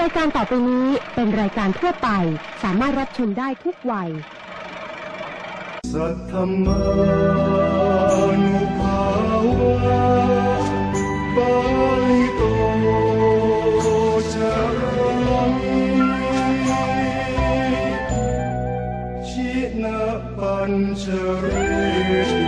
รายการต่อไปนี้เป็นรายการทั่วไป สามารถรับชมได้ทุกวัย สัทธรรมานุภาวะปาลิโตจารังชินะปัญชเร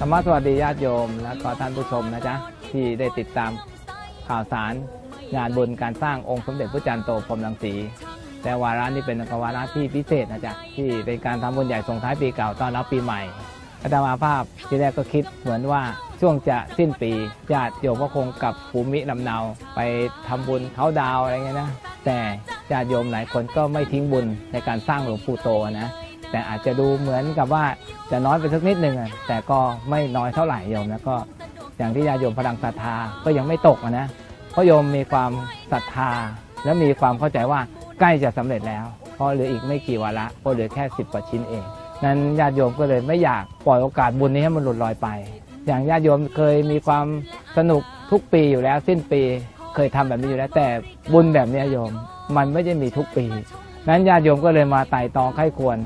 ธรรมะสวัสดีญาติโยมและก็ท่านผู้ชมนะจ๊ะที่ได้ติดตามข่าวสารงานบุญการสร้างองค์สมเด็จพระจันทร์โตพรมรังสี แต่วาระนี้เป็นวาระที่พิเศษนะจ๊ะที่เป็นการทำบุญใหญ่ส่งท้ายปีเก่าต้อนรับปีใหม่อาตมาภาพที่แรกก็คิดเหมือนว่าช่วงจะสิ้นปีญาติโยมก็คงกับภูมิลำเนาไปทำบุญเขาดาวอะไรเงี้ยนะแต่ญาติโยมหลายคนก็ไม่ทิ้งบุญในการสร้างหลวงปู่โตนะ แต่อาจจะดูเหมือนกับว่าจะน้อยไปสักนิดหนึ่งแต่ก็ไม่น้อยเท่าไหร่โยมนะก็อย่างที่ญาโยมพลังศรัทธาก็ยังไม่ตกนะเพราะโยมมีความศรัทธา และมีความเข้าใจว่าใกล้จะสำเร็จแล้ว เพราะเหลืออีกไม่กี่วาระเพราะเหลือแค่10กว่าชิ้นเอง นั้นญาติโยมก็เลยไม่อยากปล่อยโอกาสบุญนี้ให้มันหลุดลอยไป อย่างญาติโยมเคยมีความสนุกทุกปีอยู่แล้ว สิ้นปีเคยทำแบบนี้อยู่แล้วแต่บุญแบบนี้โยม มันไม่ได้มีทุกปี นั้นญาติโยมก็เลยมาไต่ตองไข้ควร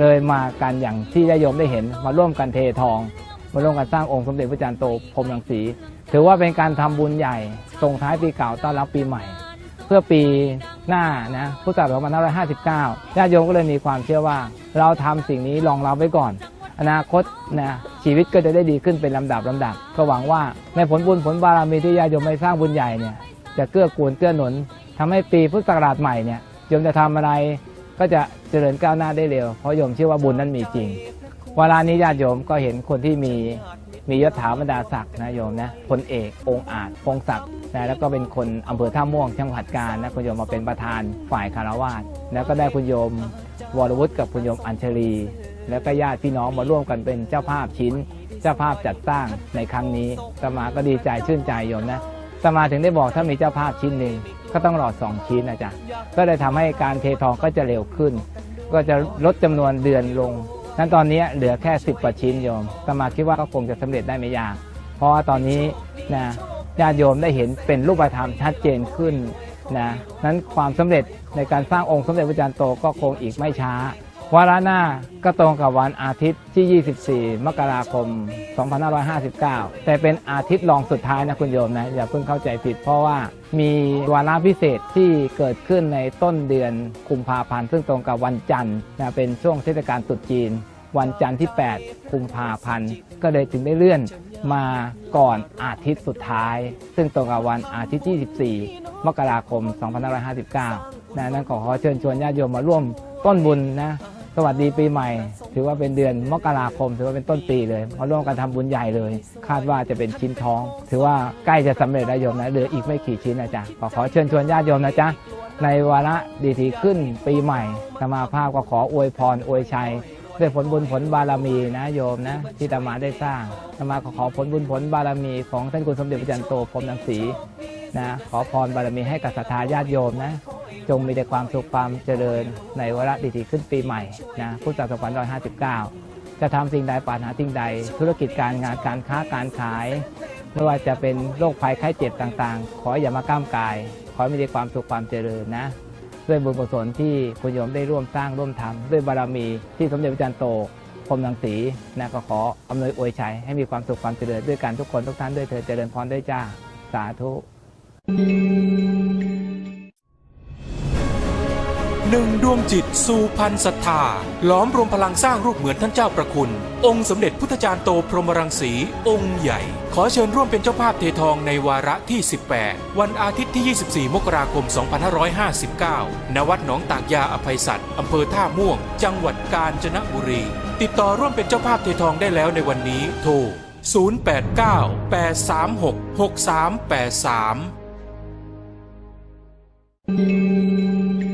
เลยมากันอย่างที่ญาโยมได้เห็น มาร่วมกันเททอง มาร่วมกันสร้างองค์สมเด็จพระจันทร์โตพรหมรังสี ถือว่าเป็นการทำบุญใหญ่ส่งท้ายปีเก่าต้อนรับปีใหม่ เพื่อปีหน้านะพุทธศักราช2559ญาติโยมก็เลยมีความเชื่อว่า เราทำสิ่งนี้รองรับไว้ก่อน อนาคตนะชีวิตก็จะได้ดีขึ้นเป็นลำดับลำดับ ก็หวังว่าในผลบุญผลบารมีที่ญาติโยมไปสร้างบุญใหญ่เนี่ยจะเกื้อกูลเกื้อหนุนทำให้ปีพุทธศักราชใหม่เนี่ยโยมจะทำอะไร ก็จะเจริญก้าวหน้าได้เร็ว เพราะโยมเชื่อว่าบุญนั้นมีจริงเวลานี้ญาติโยมก็เห็นคนที่มีมียศถาบรรดาศักดิ์นะโยมนะพลเอกองอาจพงศักดิ์นะแล้วก็เป็นคนอำเภอท่าม่วงจังหวัดกาญนะคุณโยมมาเป็นประธานฝ่ายคารวาสแล้วก็ได้คุณโยมวรวุฒิกับคุณโยมอัญชลี แล้วก็ญาติพี่น้องมาร่วมกันเป็นเจ้าภาพชิ้น เจ้าภาพจัดสร้างในครั้งนี้สมาก็ดีใจชื่นใจโยมนะสมาถึงได้บอกถ้ามีเจ้าภาพชิ้นหนึ่ง ก็ต้องรอสองชิ้นนะจ๊ะก็เลยทำให้การเททองก็จะเร็วขึ้น ก็จะลดจำนวนเดือนลงนั้นตอนนี้เหลือแค่ 10กว่าชิ้นโยมสมาคิดว่าก็คงจะสำเร็จได้ไม่ยาก เพราะว่าตอนนี้นะญาติโยมได้เห็นเป็นรูปธรรมชัดเจนขึ้นนะนั้นความสำเร็จในการสร้างองค์สมเด็จพระจันทร์โตก็คงอีกไม่ช้า วาระหน้าก็ตรงกับวันอาทิตย์ที่ 24 มกราคม 2559 แต่เป็นอาทิตย์รองสุดท้ายนะคุณโยมนะ อย่าเพิ่งเข้าใจผิด เพราะว่ามีวาระพิเศษที่เกิดขึ้นในต้นเดือนกุมภาพันธ์ซึ่งตรงกับวันจันทร์นะเป็นช่วงเทศกาลตรุษจีน วันจันทร์ที่ 8 กุมภาพันธ์ ก็เลยถึงได้เลื่อนมาก่อนอาทิตย์สุดท้าย ซึ่งตรงกับวันอาทิตย์ที่24 มกราคม 2559นะนั้นขอเชิญชวนญาติโยมมาร่วมต้นบุญนะ สวัสดีปีใหม่ ถือว่าเป็นเดือนมกราคม ถือว่าเป็นต้นปีเลยมาร่วมกันทำบุญใหญ่เลย คาดว่าจะเป็นชิ้นทอง ถือว่าใกล้จะสำเร็จแล้วโยมนะเหลืออีกไม่กี่ชิ้นนะจ๊ะขอขอเชิญชวนญาติโยมนะจ๊ะในวาระดีทีขึ้นปีใหม่สมาภาพก็ขออวยพรอวยชัยด้วยผลบุญผลบารมีนะโยมนะที่ตมาได้สร้างตมาขอขอผลบุญผลบารมีของท่านคุณสมเด็จพระจันทร์โตพรมรังสีนะขอพรบารมีให้กับศรัทธาญาติโยมนะ จงมีแต่ความสุขความเจริญในวาระดีทีขึ้นปีใหม่นะพุทธศักราช2559 จะทำสิ่งใดปรารถนาสิ่งใด ธุรกิจการงานการค้าการขาย ไม่ว่าจะเป็นโรคภัยไข้เจ็บต่างๆ ขออย่ามาก้ามกาย ขอมีแต่ความสุขความเจริญนะด้วยบุญกุศลที่คุณโยมได้ร่วมสร้างร่วมทำด้วยบารมีที่สมเด็จพระจันทร์โตพรมรังสีนะก็ขออำนวยอวยชัยให้มีความสุขความเจริญด้วยกันทุกคนทุกท่านด้วยเธอเจริญพรด้วยจ้าสาธุ หนึ่งดวงจิตสู่พันศรัทธาล้อมรวมพลังสร้างรูปเหมือนท่านเจ้าประคุณ องค์สมเด็จพุทธจารย์โตพรหมรังสี องค์ใหญ่ ขอเชิญร่วมเป็นเจ้าภาพเททองในวาระที่ 18 วันอาทิตย์ที่ 24 มกราคม 2559 ณ วัดหนองตากยาอภัยสัตว์อำเภอท่าม่วง จังหวัดกาญจนบุรี ติดต่อร่วมเป็นเจ้าภาพเททองได้แล้วในวันนี้ โทร 089 836 6383